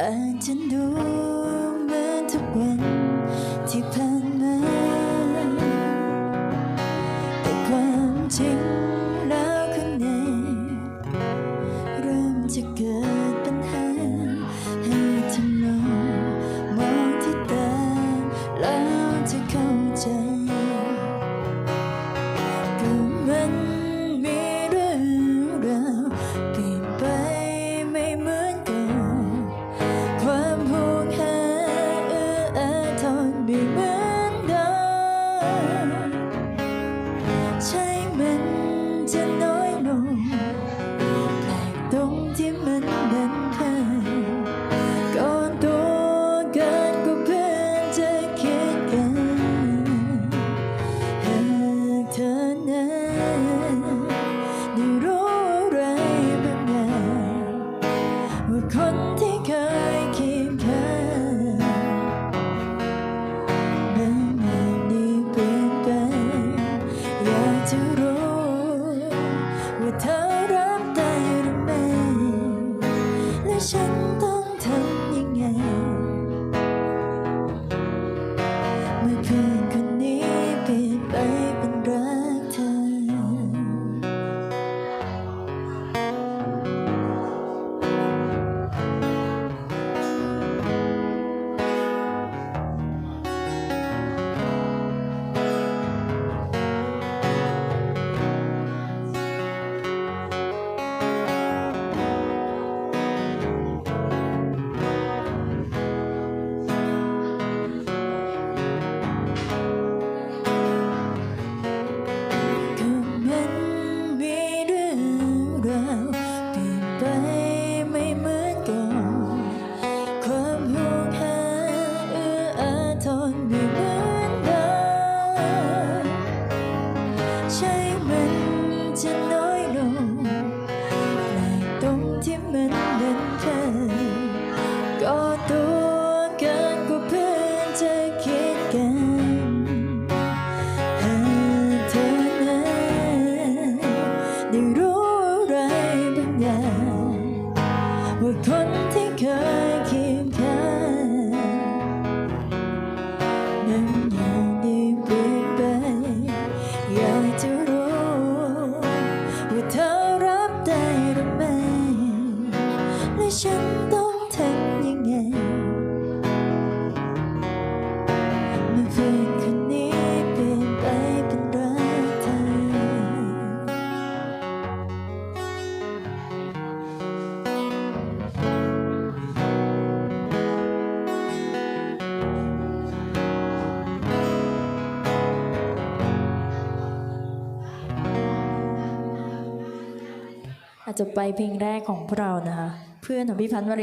อาจจะดูเหมือนทุกวันที่ผ่านมาแต่ความจริงแล้วข้างในเริ่มจะเกิด ได้รู้อะไรบางอย่างว่าคนที่เคยเคียงข้างนั้นไม่ได้เปลี่ยนไปอยากจะรู้ว่าเธอรับได้หรือไม่และฉัน ใช่มันจะน้อยลงแปลกตรงที่มันเดินเพิ่มก็ตัวกันกว่าเพื่อนจะคิดกันหากเธอนั้นได้รู้อะไรบางอย่างว่า ฉันต้องทำยังไงเมื่อเพื่อนคนนี้เปลี่ยนไปเป็นรักเธออาจจะไปเพลงแรกของพวกเรานะคะ เพื่อนของพี่พันธ์วริ